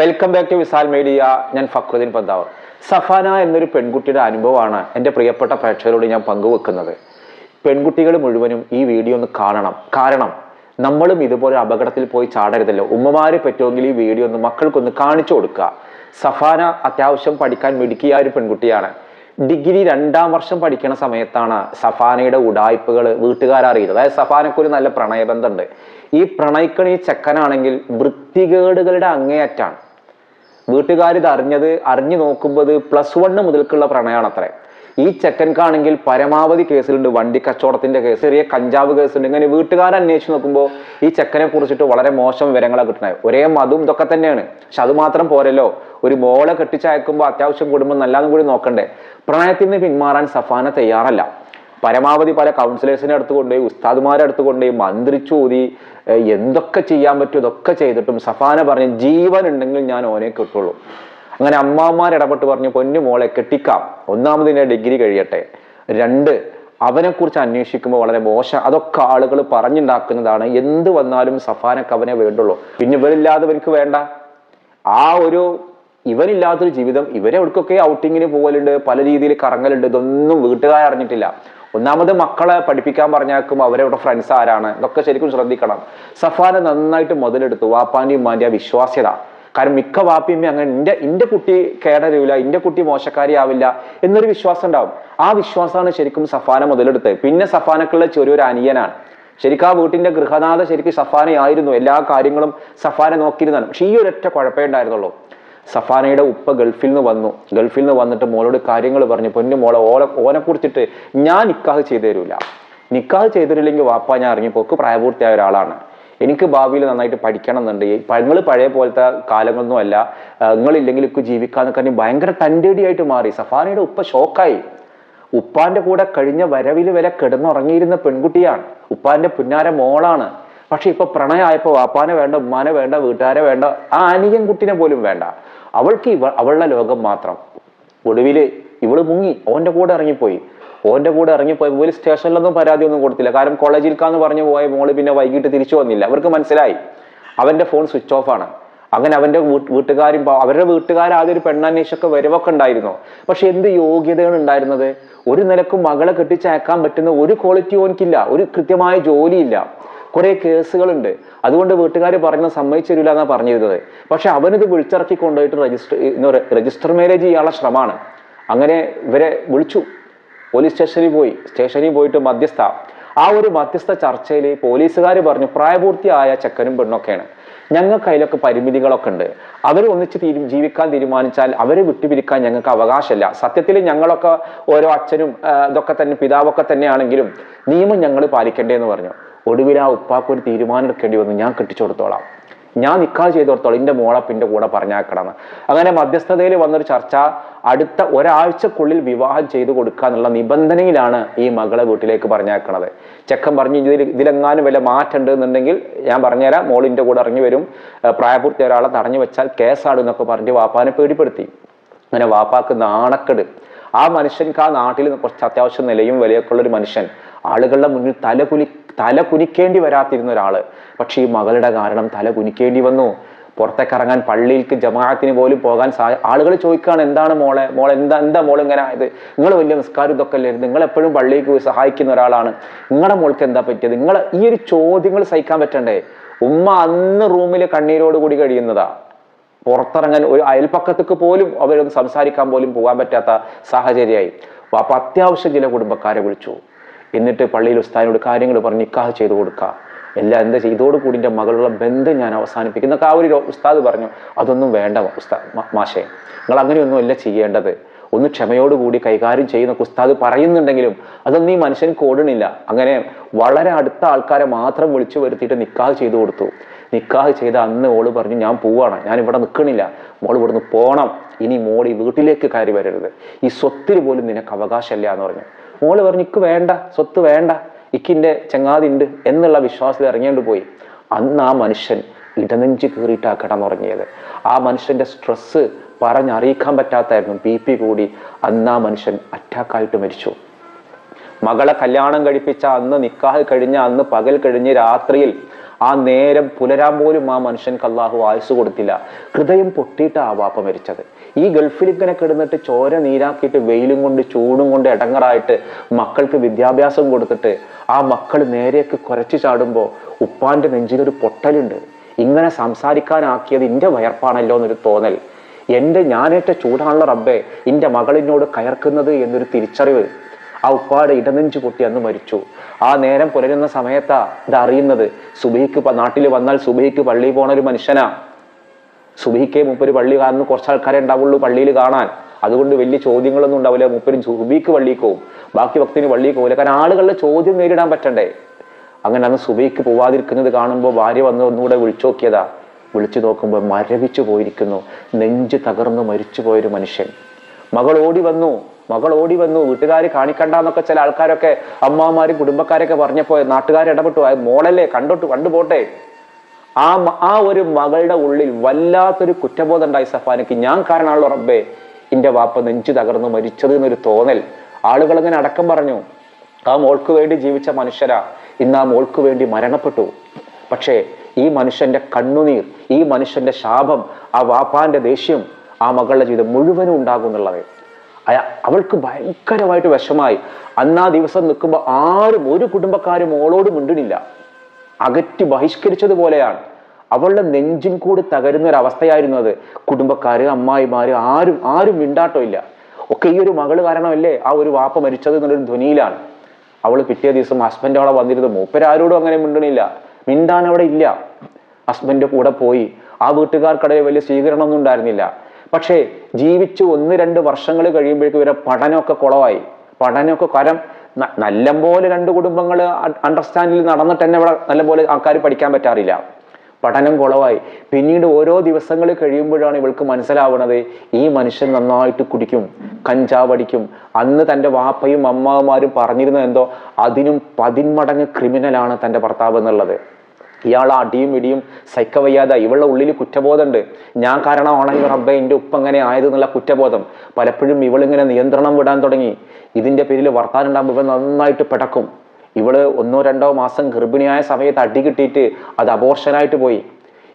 Welcome back to Visal media ഞാൻ ഫക്രുദ്ദീൻ പന്താവ് സഫാന എന്നൊരു പെൺകുട്ടിയുടെ അനുഭവമാണ് എന്റെ പ്രിയപ്പെട്ട പ്രേക്ഷകരോട് ഞാൻ പങ്കുവെക്കുന്നത്. പെൺകുട്ടികൾ മുഴുവനും ഈ വീഡിയോ ഒന്ന് കാണണം. കാരണം നമ്മളും ഇതുപോലെ അപകടത്തിൽ പോയി ചാടരുതല്ലോ. ഉമ്മമാരെ പറ്റുമെങ്കിൽ ഈ വീഡിയോ ഒന്ന് മക്കൾക്കൊന്ന് കാണിച്ചു കൊടുക്കുക. സഫാന അത്യാവശ്യം പഠിക്കാൻ മിടുക്കിയ ഒരു പെൺകുട്ടിയാണ്. ഡിഗ്രി രണ്ടാം വർഷം പഠിക്കുന്ന സമയത്താണ് സഫാനയുടെ ഉടായ്പകൾ വീട്ടുകാരറിയുന്നത് അതായത് സഫാനക്ക് ഒരു നല്ല പ്രണയബന്ധമുണ്ട്. ഈ പ്രണയിക്കണ ചെക്കനാണെങ്കിൽ വൃത്തികേടുകളുടെ അങ്ങേയറ്റാണ് വീട്ടുകാരിത് അറിഞ്ഞത് അറിഞ്ഞു നോക്കുമ്പോൾ പ്ലസ് വണ്ണ് മുതൽക്കുള്ള പ്രണയമാണ് അത്രേ ഈ ചെക്കൻക്കാണെങ്കിൽ പരമാവധി കേസിലുണ്ട്. വണ്ടി കച്ചവടത്തിന്റെ കേസ് ചെറിയ കഞ്ചാവ് കേസുണ്ട്. ഇങ്ങനെ വീട്ടുകാർ അന്വേഷിച്ച് നോക്കുമ്പോൾ ഈ ചെക്കനെ കുറിച്ചിട്ട് വളരെ മോശം വിവരങ്ങളാണ് കിട്ടുന്നത്. ഒരേ മതും ഇതൊക്കെ തന്നെയാണ്. പക്ഷെ അത് മാത്രം പോരല്ലോ. ഒരു മോളെ കെട്ടിച്ചയക്കുമ്പോൾ അത്യാവശ്യം കുടുംബം നല്ലതും കൂടി നോക്കണ്ടേ. പ്രണയത്തിൽ നിന്ന് പിന്മാറാൻ സഫാന തയ്യാറല്ല. പരമാവധി പല കൗൺസിലേഴ്സിനെ അടുത്ത് കൊണ്ടുപോയി ഉസ്താദുമാരെ അടുത്ത് കൊണ്ടുപോയി മന്ത്രിച്ചൂതി എന്തൊക്കെ ചെയ്യാൻ പറ്റും ഇതൊക്കെ ചെയ്തിട്ടും സഫാന പറഞ്ഞ് ജീവൻ ഉണ്ടെങ്കിൽ ഞാൻ ഓനെ കിട്ടുള്ളൂ. അങ്ങനെ അമ്മാമാർ ഇടപെട്ട് പറഞ്ഞു പൊന്നു മോളെ കെട്ടിക്കാം. ഒന്നാമത് ഇതിന്റെ ഡിഗ്രി കഴിയട്ടെ. രണ്ട് അവനെക്കുറിച്ച് അന്വേഷിക്കുമ്പോൾ വളരെ മോശം. അതൊക്കെ ആളുകൾ പറഞ്ഞുണ്ടാക്കുന്നതാണ്. എന്ത് വന്നാലും സഫാനക്ക് അവനെ വേണ്ടുള്ളൂ. പിന്നെ ഇവരില്ലാതെ ഇവർക്ക് വേണ്ട. ആ ഒരു ഇവനില്ലാത്തൊരു ജീവിതം ഇവരെ അവർക്കൊക്കെ ഔട്ടിങ്ങിന് പോകലുണ്ട് പല രീതിയിൽ കറങ്ങലുണ്ട് ഇതൊന്നും വീട്ടുകാരെ അറിഞ്ഞിട്ടില്ല. ഒന്നാമത് മക്കളെ പഠിപ്പിക്കാൻ പറഞ്ഞാക്കും അവരവിടെ ഫ്രണ്ട്സ് ആരാണ്? ഇതൊക്കെ ശരിക്കും ശ്രദ്ധിക്കണം. സഫാന നന്നായിട്ട് മുതലെടുത്തു. വാപ്പാന്റെ ഉമ്മാന്റെ ആ വിശ്വാസ്യത. കാരണം മിക്ക വാപ്പിയമ്മ അങ്ങനെ എന്റെ എന്റെ കുട്ടി കേടരുവില്ല എന്റെ കുട്ടി മോശക്കാരിയാവില്ല എന്നൊരു വിശ്വാസം ഉണ്ടാവും. ആ വിശ്വാസമാണ് ശരിക്കും സഫാന മുതലെടുത്ത് പിന്നെ സഫാനക്കുള്ള ചെറിയൊരു അനിയനാണ്. ശരിക്കും ആ വീട്ടിന്റെ ഗൃഹനാഥ ശരിക്കും സഫാനയായിരുന്നു. എല്ലാ കാര്യങ്ങളും സഫാന നോക്കിയിരുന്നാണ് പക്ഷെ ഈ ഒരൊറ്റ കുഴപ്പമേ ഉണ്ടായിരുന്നുള്ളൂ. സഫാനയുടെ ഉപ്പ ഗൾഫിൽ നിന്ന് വന്നു. ഗൾഫിൽ നിന്ന് വന്നിട്ട് മോളോട് കാര്യങ്ങൾ പറഞ്ഞു. പൊന്നു മോളെ ഓല ഓനെ കുറിച്ചിട്ട് ഞാൻ നിക്കാഹ് ചെയ്തു തരൂല. നിക്കാഹ് ചെയ്തിട്ടില്ലെങ്കിൽ വാപ്പ ഞാൻ ഇറങ്ങിപ്പോക്ക് പ്രായപൂർത്തിയായ ഒരാളാണ്. എനിക്ക് ഭാവിയിൽ നന്നായിട്ട് പഠിക്കണം എന്നുണ്ട് നിങ്ങൾ പഴയ പോലത്തെ കാലങ്ങളൊന്നും അല്ല. നിങ്ങളില്ലെങ്കിൽ ഒക്കെ ജീവിക്കാന്നൊക്കെ പറഞ്ഞ് ഭയങ്കര തന്റെടിയായിട്ട് മാറി. സഫാനയുടെ ഉപ്പ ഷോക്കായി. ഉപ്പാന്റെ കൂടെ കഴിഞ്ഞ വരവിൽ വരെ കിടന്നുറങ്ങിയിരുന്ന പെൺകുട്ടിയാണ്. ഉപ്പാന്റെ പുന്നാര മോളാണ്. പക്ഷെ ഇപ്പൊ പ്രണയമായപ്പോ വാപ്പാനെ വേണ്ട ഉമ്മാനെ വേണ്ട വീട്ടുകാരെ വേണ്ട ആ അനിയൻ കുട്ടിനെ പോലും വേണ്ട. അവൾക്ക് ഇവ അവളുടെ ലോകം മാത്രം. ഒടുവിൽ ഇവൾ മുങ്ങി ഓന്റെ കൂടെ ഇറങ്ങിപ്പോയി. ഓന്റെ കൂടെ ഇറങ്ങിപ്പോയി പോലീസ് സ്റ്റേഷനിലൊന്നും പരാതിയൊന്നും കൊടുത്തില്ല. കാരണം കോളേജിൽ കാന്ന് പറഞ്ഞു പോയ മോൾ പിന്നെ വൈകിട്ട് തിരിച്ചു വന്നില്ല. അവർക്ക് മനസ്സിലായി. അവന്റെ ഫോൺ സ്വിച്ച് ഓഫ് ആണ്. അങ്ങനെ അവന്റെ വീട്ട് വീട്ടുകാരും അവരുടെ വീട്ടുകാർ ആദ്യം ഒരു പെണ്ണന്വേഷൊക്കെ വരവൊക്കെ ഉണ്ടായിരുന്നു. പക്ഷെ എന്ത് യോഗ്യതയാണ് ഉണ്ടായിരുന്നത്? ഒരു നിലക്കും മകളെ കെട്ടിച്ചയക്കാൻ പറ്റുന്ന ഒരു ക്വാളിറ്റി ഓനിക്കില്ല ഒരു കൃത്യമായ ജോലിയില്ല. കുറെ കേസുകളുണ്ട്. അതുകൊണ്ട് വീട്ടുകാർ പറഞ്ഞ സമ്മതിച്ചു തരില്ല എന്നാണ് പറഞ്ഞിരുന്നത്. പക്ഷെ അവനിത് വിളിച്ചിറക്കി കൊണ്ടുപോയിട്ട് രജിസ്റ്റർ രജിസ്റ്റർ മാരേജ് ചെയ്യാനുള്ള ശ്രമമാണ്. അങ്ങനെ ഇവരെ വിളിച്ചു. പോലീസ് സ്റ്റേഷനിൽ പോയി. സ്റ്റേഷനിൽ പോയിട്ട് മധ്യസ്ഥ. ആ ഒരു മധ്യസ്ഥ ചർച്ചയിൽ പോലീസുകാർ പറഞ്ഞു പ്രായപൂർത്തിയായ ചെക്കനും പെണ്ണൊക്കെയാണ്. ഞങ്ങൾക്ക് അതിലൊക്കെ പരിമിതികളൊക്കെ ഉണ്ട്. അവർ ഒന്നിച്ച് തീരു ജീവിക്കാൻ തീരുമാനിച്ചാൽ അവരെ വിട്ടുപിരിക്കാൻ ഞങ്ങൾക്ക് അവകാശമില്ല. സത്യത്തിൽ ഞങ്ങളൊക്കെ ഓരോ അച്ഛനും ഇതൊക്കെ തന്നെ പിതാവൊക്കെ തന്നെയാണെങ്കിലും നിയമം ഞങ്ങൾ പാലിക്കേണ്ടേ എന്ന് പറഞ്ഞു. ഒടുവിൽ ആ ഉപ്പാക്ക് ഒരു തീരുമാനം എടുക്കേണ്ടി വന്നു. ഞാൻ കെട്ടിച്ചു കൊടുത്തോളാം. ഞാൻ നിക്കാ ചെയ്തോടത്തോളം എന്റെ മോളെ പിന്നെ കൂടെ പറഞ്ഞാക്കണം അങ്ങനെ മധ്യസ്ഥതയിൽ വന്നൊരു ചർച്ച അടുത്ത ഒരാഴ്ചക്കുള്ളിൽ വിവാഹം ചെയ്തു കൊടുക്കുക എന്നുള്ള നിബന്ധനയിലാണ് ഈ മകളെ വീട്ടിലേക്ക് പറഞ്ഞേക്കണത് ചെക്കൻ പറഞ്ഞു ഇതിൽ ഇതിലെങ്ങാനും വല്ല മാറ്റം എന്നുണ്ടെങ്കിൽ ഞാൻ പറഞ്ഞുതരാം. മോളിന്റെ കൂടെ ഇറങ്ങി വരും. പ്രായപൂർത്തി ഒരാളെ തടഞ്ഞു വെച്ചാൽ കേസാടും എന്നൊക്കെ പറഞ്ഞ് വാപ്പാനെ പേടിപ്പെടുത്തി. അങ്ങനെ വാപ്പാക്ക് നാണക്കെട്. ആ മനുഷ്യൻക്ക് ആ നാട്ടിൽ കുറച്ച് അത്യാവശ്യം നിലയും വിലയൊക്കെ ഉള്ള ഒരു മനുഷ്യൻ. ആളുകളുടെ മുന്നിൽ തല കുനി തല കുനിക്കേണ്ടി വരാത്തിരുന്ന ഒരാൾ പക്ഷെ ഈ മകളുടെ കാരണം തല കുനിക്കേണ്ടി വന്നു. പുറത്തേക്ക് ഇറങ്ങാൻ പള്ളിയിലേക്ക് ജമാഅത്തിന് പോലും പോകാൻ സാ ആളുകൾ ചോദിക്കുകയാണ് എന്താണ് മോളെ? മോൾ എന്താ എന്താ മോൾ ഇങ്ങനെ ആയത് നിങ്ങൾ വലിയ നിസ്കാരം ഇതൊക്കെ അല്ലേ? നിങ്ങൾ എപ്പോഴും പള്ളിക്ക് പോയി സഹായിക്കുന്ന ഒരാളാണ്. നിങ്ങളുടെ മോൾക്ക് എന്താ പറ്റിയത്? നിങ്ങൾ ഈ ഒരു ചോദ്യങ്ങൾ സഹിക്കാൻ പറ്റണ്ടേ? ഉമ്മ അന്ന് റൂമിൽ കണ്ണീരോട് കൂടി കഴിയുന്നതാ. പുറത്തിറങ്ങാൻ ഒരു അയൽപ്പക്കത്തേക്ക് പോലും അവരൊന്ന് സംസാരിക്കാൻ പോലും പോകാൻ പറ്റാത്ത സാഹചര്യമായി. അപ്പൊ അത്യാവശ്യം ചില കുടുംബക്കാരെ വിളിച്ചു. എന്നിട്ട് പള്ളിയിൽ ഉസ്താദിനോട് കാര്യങ്ങൾ പറഞ്ഞ് നിക്കാഹ് ചെയ്തു കൊടുക്കുക എല്ലാം എന്താ ചെയ്യും ഇതോടുകൂടി എന്റെ മകളുള്ള ബന്ധം ഞാൻ അവസാനിപ്പിക്കും എന്നൊക്കെ ആ ഒരു ഉസ്താദ് പറഞ്ഞു. അതൊന്നും വേണ്ട ഉസ്താദ് മാഷേ. നിങ്ങൾ അങ്ങനെയൊന്നും അല്ല ചെയ്യേണ്ടത്. ഒന്ന് ക്ഷമയോടുകൂടി കൈകാര്യം ചെയ്യുന്ന ഉസ്താദ് പറയുന്നുണ്ടെങ്കിലും അതൊന്നും ഈ മനുഷ്യൻ കൂടണില്ല. അങ്ങനെ വളരെ അടുത്ത ആൾക്കാരെ മാത്രം വിളിച്ചു വരുത്തിയിട്ട് നിക്കാഹ് ചെയ്തു കൊടുത്തു. നിക്കാഹ് ചെയ്ത അന്ന് ഓൾ പറഞ്ഞു ഞാൻ പോവാണ്. ഞാൻ ഇവിടെ നിൽക്കണില്ല മോൾ ഇവിടുന്ന് പോകണം ഇനി മോൾ ഈ വീട്ടിലേക്ക് കയറി വരരുത്. ഈ സ്വത്തിൽ പോലും നിനക്ക് അവകാശമില്ല എന്ന് പറഞ്ഞു. മോൾ പറഞ്ഞു ഇക്ക് വേണ്ട സ്വത്ത് വേണ്ട ഇക്കിന്റെ ചങ്ങാതി ഉണ്ട് എന്നുള്ള വിശ്വാസത്തിൽ ഇറങ്ങിയോണ്ട് പോയി. അന്ന് ആ മനുഷ്യൻ ഇടനെഞ്ച് കീറിയിട്ടാ കിടന്നുറങ്ങിയത്. ആ മനുഷ്യന്റെ സ്ട്രെസ്സ് പറഞ്ഞറിയിക്കാൻ പറ്റാത്തായിരുന്നു. ബി പി കൂടി അന്ന് ആ മനുഷ്യൻ അറ്റാക്കായിട്ട് മരിച്ചു. മകളെ കല്യാണം കഴിപ്പിച്ച അന്ന് നിക്കാഹ് കഴിഞ്ഞ അന്ന് പകൽ കഴിഞ്ഞ് രാത്രിയിൽ ആ നേരം പുലരാൻ പോലും ആ മനുഷ്യൻക്ക് അള്ളാഹു ആയുസ് കൊടുത്തില്ല. ഹൃദയം പൊട്ടിയിട്ട് ആ വാപ്പ മരിച്ചത്. ഈ ഗൾഫിൽ ഇങ്ങനെ കിടന്നിട്ട് ചോര നീരാക്കിയിട്ട് വെയിലും കൊണ്ട് ചൂടും കൊണ്ട് ഇടങ്ങറായിട്ട് മക്കൾക്ക് വിദ്യാഭ്യാസം കൊടുത്തിട്ട് ആ മക്കൾ നേരെയൊക്കെ കുരച്ചു ചാടുമ്പോൾ ഉപ്പാന്റെ നെഞ്ചിലൊരു പൊട്ടലുണ്ട്. ഇങ്ങനെ സംസാരിക്കാനാക്കിയത് എന്റെ വയർപ്പാണല്ലോ എന്നൊരു തോന്നൽ. എന്റെ ഞാനേറ്റ ചൂടാണല്ലോ റബ്ബേ എന്റെ മകളിനോട് കയർക്കുന്നത് എന്നൊരു തിരിച്ചറിവ്. ആ ഉപ്പാട് ഇടനെഞ്ചു പൊട്ടി അന്ന് മരിച്ചു. ആ നേരം പുലരുന്ന സമയത്താ ഇത് അറിയുന്നത് സുബഹിക്ക് നാട്ടിൽ വന്നാൽ സുബഹിക്ക് പള്ളിയിൽ പോണ ഒരു മനുഷ്യനാ. സുബഹിക്ക് മുപ്പര് പള്ളി കാണുന്ന. കുറച്ച് ആൾക്കാരെ ഉണ്ടാവുള്ളൂ പള്ളിയിൽ കാണാൻ. അതുകൊണ്ട് വലിയ ചോദ്യങ്ങളൊന്നും ഉണ്ടാവില്ല. മുപ്പര് സുബിക്ക് പോവും. ബാക്കി ഭക്തിന് പള്ളിയിൽ പോകില്ല കാരണം ആളുകളുടെ ചോദ്യം നേരിടാൻ പറ്റണ്ടേ? അങ്ങനെ അന്ന് സുബൈക്ക് പോവാതിരിക്കുന്നത് കാണുമ്പോൾ ഭാര്യ വന്ന് ഒന്നുകൂടെ വിളിച്ചു നോക്കിയതാ വിളിച്ചു നോക്കുമ്പോൾ മരവിച്ചു പോയിരിക്കുന്നു. നെഞ്ച് തകർന്നു മരിച്ചു പോയൊരു മനുഷ്യൻ. മകൾ ഓടി വന്നു. മകൾ ഓടി വന്നു വീട്ടുകാർ കാണിക്കണ്ടെന്നൊക്കെ ചില ആൾക്കാരൊക്കെ അമ്മമാരും കുടുംബക്കാരൊക്കെ പറഞ്ഞപ്പോ നാട്ടുകാർ ഇടപെട്ടു. "ആ മോളല്ലേ കണ്ടോട്ട് കണ്ടുപോട്ടെ. ആ ആ ഒരു മകളുടെ ഉള്ളിൽ വല്ലാത്തൊരു കുറ്റബോധം ഉണ്ടായി സഫാനക്ക് ഞാൻ കാരണമാണല്ലോ റബ്ബേ എന്റെ വാപ്പ നെഞ്ചു തകർന്നു മരിച്ചത് എന്നൊരു തോന്നൽ. ആളുകൾ ഇങ്ങനെ അടക്കം പറഞ്ഞു ആ മോൾക്ക് വേണ്ടി ജീവിച്ച മനുഷ്യരാ. ഇന്ന് ആ മോൾക്ക് വേണ്ടി മരണപ്പെട്ടു. പക്ഷേ ഈ മനുഷ്യന്റെ കണ്ണുനീർ ഈ മനുഷ്യന്റെ ശാപം ആ വാപ്പാന്റെ ദേഷ്യം ആ മകളുടെ ജീവിതം മുഴുവനും ഉണ്ടാകും എന്നുള്ളത്. അവൾക്ക് ഭയങ്കരമായിട്ട് വിഷമായി. അന്ന് ദിവസം നിൽക്കുമ്പോൾ ആരും ഒരു കുടുംബക്കാരും മോളോട് മിണ്ടണില്ല അകറ്റി ബഹിഷ്കരിച്ചതുപോലെയാണ് അവളുടെ നെഞ്ചിൻ കൂടി തകരുന്ന ഒരു അവസ്ഥയായിരുന്നു അത്. കുടുംബക്കാര് അമ്മായിമാര് ആരും ആരും മിണ്ടാട്ടോ ഇല്ല ഒക്കെ ഈ ഒരു മകൾ കാരണമല്ലേ ആ ഒരു വാപ്പ മരിച്ചത് എന്നുള്ളൊരു ധ്വനിയിലാണ്. അവൾ പിറ്റേ ദിവസം ഹസ്ബൻഡ് അവിടെ വന്നിരുന്നു. മൂപ്പരാരോടും അങ്ങനെ മിണ്ടണില്ല മിണ്ടാൻ അവിടെ ഇല്ല ഹസ്ബൻഡ് കൂടെ പോയി. ആ വീട്ടുകാർക്കിടയിൽ വലിയ സ്വീകരണമൊന്നും ഉണ്ടായിരുന്നില്ല. പക്ഷേ ജീവിച്ച് ഒന്ന് രണ്ട് വർഷങ്ങൾ കഴിയുമ്പോഴേക്കും ഇവരെ പഠനമൊക്കെ കുളമായി പഠനമൊക്കെ കാരണം ന- നല്ലപോലെ രണ്ട് കുടുംബങ്ങൾ അണ്ടർസ്റ്റാൻഡിൽ നടന്നിട്ട് തന്നെ ഇവിടെ നല്ലപോലെ ആൾക്കാർ പഠിക്കാൻ പറ്റാറില്ല. പഠനം കുളവായി. പിന്നീട് ഓരോ ദിവസങ്ങൾ കഴിയുമ്പോഴാണ് ഇവൾക്ക് മനസ്സിലാവുന്നത് ഈ മനുഷ്യൻ നന്നായിട്ട് കുടിക്കും കഞ്ചാവ് അടിക്കും അന്ന് തന്റെ വാപ്പയും അമ്മാവന്മാരും പറഞ്ഞിരുന്നത് എന്തോ അതിനും പതിന്മടങ്ങ് ക്രിമിനലാണ് തന്റെ ഭർത്താവ് എന്നുള്ളത്. ഇയാൾ അടിയും ഇടിയും സഹിക്കവയ്യാതെ ഇവളുടെ ഉള്ളിൽ കുറ്റബോധമുണ്ട്. ഞാൻ കാരണമാണെങ്കിൽ റബ്ബെ എന്റെ ഉപ്പ് അങ്ങനെ ആയത് എന്നുള്ള കുറ്റബോധം. പലപ്പോഴും ഇവളിങ്ങനെ നിയന്ത്രണം വിടാൻ തുടങ്ങി. ഇതിന്റെ പേരിൽ വർത്താനം ഉണ്ടാകുമ്പോൾ ഇവൾ നന്നായിട്ട് പിടക്കും. ഇവൾ ഒന്നോ രണ്ടോ മാസം ഗർഭിണിയായ സമയത്ത് അടി കിട്ടിയിട്ട് അത് അബോർഷനായിട്ട് പോയി.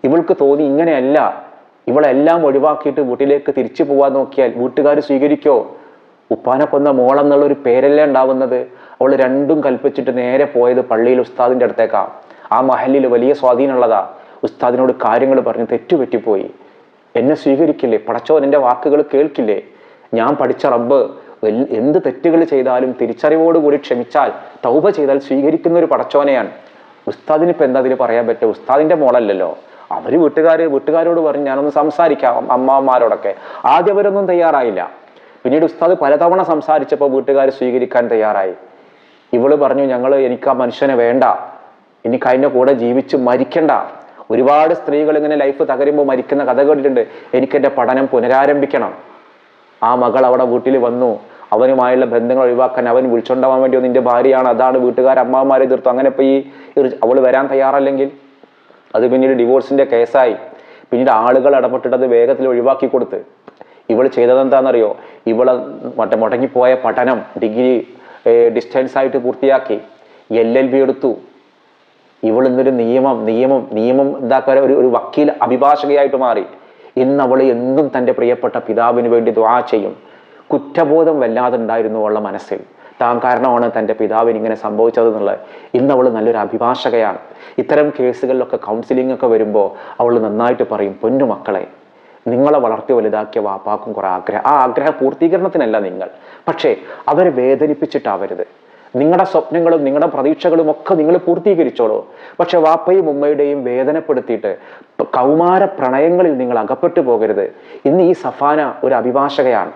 ഇവൾക്ക് തോന്നി ഇങ്ങനെയല്ല. ഇവളെല്ലാം ഒഴിവാക്കിയിട്ട് വീട്ടിലേക്ക് തിരിച്ചു പോവാൻ നോക്കിയാൽ വീട്ടുകാർ സ്വീകരിക്കോ? ഉപ്പാനെ കൊന്ന മോളെന്നുള്ളൊരു പേരല്ലേ ഉണ്ടാവുന്നത്. അവൾ രണ്ടും കൽപ്പിച്ചിട്ട് നേരെ പോയത് പള്ളിയിൽ ഉസ്താദിന്റെ അടുത്തേക്കാ. ആ മഹലിൽ വലിയ സ്വാധീനമുള്ളതാ. ഉസ്താദിനോട് കാര്യങ്ങൾ പറഞ്ഞ് തെറ്റുപറ്റിപ്പോയി. എന്നെ സ്വീകരിക്കില്ലേ? പടച്ചോൻ എന്റെ വാക്കുകൾ കേൾക്കില്ലേ? ഞാൻ പഠിച്ച റബ്ബ് എന്ത് തെറ്റുകൾ ചെയ്താലും തിരിച്ചറിവോടുകൂടി ക്ഷമിച്ചാൽ തൗബ ചെയ്താൽ സ്വീകരിക്കുന്ന ഒരു പടച്ചോനെയാണ്. ഉസ്താദിന് ഇപ്പം എന്താ അതിൽ പറയാൻ പറ്റുക? ഉസ്താദിന്റെ മോളല്ലല്ലോ. അവർ വീട്ടുകാർ വീട്ടുകാരോട് പറഞ്ഞ് ഞാനൊന്ന് സംസാരിക്കാം അമ്മാമാരോടൊക്കെ ആദ്യം അവരൊന്നും തയ്യാറായില്ല. പിന്നീട് ഉസ്താദ് പലതവണ സംസാരിച്ചപ്പോൾ വീട്ടുകാർ സ്വീകരിക്കാൻ തയ്യാറായി. ഇവൾ പറഞ്ഞു ഞങ്ങൾ എനിക്ക് ആ മനുഷ്യനെ വേണ്ട. എനിക്ക് കഴിഞ്ഞ കൂടെ ജീവിച്ച് മരിക്കണ്ട. ഒരുപാട് സ്ത്രീകൾ ഇങ്ങനെ ലൈഫ് തകരുമ്പോൾ മരിക്കുന്ന കഥ കേട്ടിട്ടുണ്ട് എനിക്ക് എന്റെ പഠനം പുനരാരംഭിക്കണം. ആ മകൾ അവിടെ വീട്ടിൽ വന്നു. അവനുമായുള്ള ബന്ധങ്ങൾ ഒഴിവാക്കാൻ അവൻ വിളിച്ചുണ്ടാവാൻ വേണ്ടി നിന്റെ ഭാര്യയാണ് അതാണ് വീട്ടുകാർ അമ്മാവന്മാരെ എതിർത്തു അങ്ങനെ ഇപ്പോൾ ഈ അവൾ വരാൻ തയ്യാറല്ലെങ്കിൽ അത് പിന്നീട് ഡിവോഴ്സിന്റെ കേസായി പിന്നീട് ആളുകൾ ഇടപെട്ടിട്ട് അത് വേഗത്തിൽ ഒഴിവാക്കി കൊടുത്ത്. ഇവൾ ചെയ്തത് എന്താണെന്നറിയോ ഇവൾ മറ്റേ മുടങ്ങിപ്പോയ പഠനം ഡിഗ്രി ഡിസ്റ്റൻസ് ആയിട്ട് പൂർത്തിയാക്കി. എൽ എൽ ബി എടുത്തു. ഇവൾ ഇന്നൊരു നിയമം നിയമം നിയമം എന്താക്കാൻ ഒരു ഒരു വക്കീൽ അഭിഭാഷകയായിട്ട് മാറി. ഇന്ന് അവൾ എന്നും തന്റെ പ്രിയപ്പെട്ട പിതാവിന് വേണ്ടി ദ്വാ ചെയ്യും. കുറ്റബോധം വല്ലാതെ ഉണ്ടായിരുന്നു അവളുടെ മനസ്സിൽ. താൻ കാരണമാണ് തന്റെ പിതാവിന് ഇങ്ങനെ സംഭവിച്ചത് എന്നുള്ളത്. ഇന്ന് അവൾ നല്ലൊരു അഭിഭാഷകയാണ്. ഇത്തരം കേസുകളിലൊക്കെ കൗൺസിലിംഗ് ഒക്കെ വരുമ്പോൾ അവൾ നന്നായിട്ട് പറയും പൊന്നു മക്കളെ നിങ്ങളെ വളർത്തി വലുതാക്കിയ വാപ്പാക്കും കുറേ ആഗ്രഹം. ആ ആഗ്രഹ പൂർത്തീകരണത്തിനല്ല നിങ്ങൾ. പക്ഷേ അവരെ വേദനിപ്പിച്ചിട്ടാവരുത്. നിങ്ങളുടെ സ്വപ്നങ്ങളും നിങ്ങളുടെ പ്രതീക്ഷകളും ഒക്കെ നിങ്ങൾ പൂർത്തീകരിച്ചോളൂ. പക്ഷെ വാപ്പയും ഉമ്മയുടെയും വേദനപ്പെടുത്തിയിട്ട് കൗമാര പ്രണയങ്ങളിൽ നിങ്ങൾ അകപ്പെട്ടു പോകരുത്. ഇന്ന് ഈ സഫാന ഒരു അഭിഭാഷകയാണ്.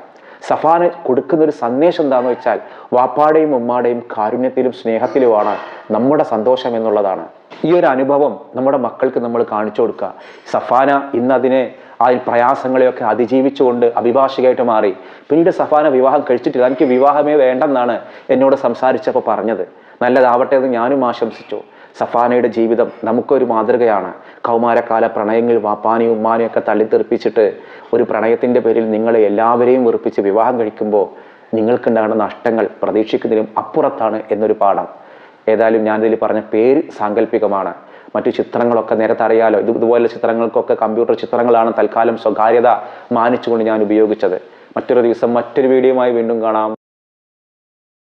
സഫാന് കൊടുക്കുന്ന ഒരു സന്ദേശം എന്താന്ന് വെച്ചാൽ വാപ്പാടെയും ഉമ്മാടെയും കാരുണ്യത്തിലും സ്നേഹത്തിലുമാണ് നമ്മുടെ സന്തോഷം എന്നുള്ളതാണ്. ഈ ഒരു അനുഭവം നമ്മുടെ മക്കൾക്ക് നമ്മൾ കാണിച്ചു കൊടുക്കുക. സഫാന ഇന്ന് അതിനെ ആ പ്രയാസങ്ങളെയൊക്കെ അതിജീവിച്ചുകൊണ്ട് അഭിഭാഷകയായിട്ട് മാറി. പിന്നീട് സഫാന വിവാഹം കഴിച്ചിട്ടില്ല. എനിക്ക് വിവാഹമേ വേണ്ടെന്നാണ് എന്നോട് സംസാരിച്ചപ്പോൾ പറഞ്ഞത്. നല്ലതാവട്ടെ എന്ന് ഞാനും ആശംസിച്ചു. സഫാനയുടെ ജീവിതം നമുക്കൊരു മാതൃകയാണ്. കൗമാരക്കാല പ്രണയങ്ങൾ വാപ്പാനെയും ഉമ്മാനെയും ഒക്കെ തള്ളിത്തെറിപ്പിച്ചിട്ട് ഒരു പ്രണയത്തിന്റെ പേരിൽ നിങ്ങളെ എല്ലാവരെയും വെറുപ്പിച്ച് വിവാഹം കഴിക്കുമ്പോൾ നിങ്ങൾക്കുണ്ടാകുന്ന നഷ്ടങ്ങൾ പ്രതീക്ഷിക്കുന്നതിലും അപ്പുറത്താണ് എന്നൊരു പാഠം. ഏതായാലും ഞാനിതിൽ പറഞ്ഞ പേര് സാങ്കല്പികമാണ് മറ്റു ചിത്രങ്ങളൊക്കെ നേരത്തെ അറിയാലോ. ഇത് ഇതുപോലെ ചിത്രങ്ങൾക്കൊക്കെ കമ്പ്യൂട്ടർ ചിത്രങ്ങളാണ് തൽക്കാലം സ്വകാര്യത മാനിച്ചുകൊണ്ട് ഞാൻ ഉപയോഗിച്ചത്. മറ്റൊരു ദിവസം മറ്റൊരു വീഡിയോയുമായി വീണ്ടും കാണാം.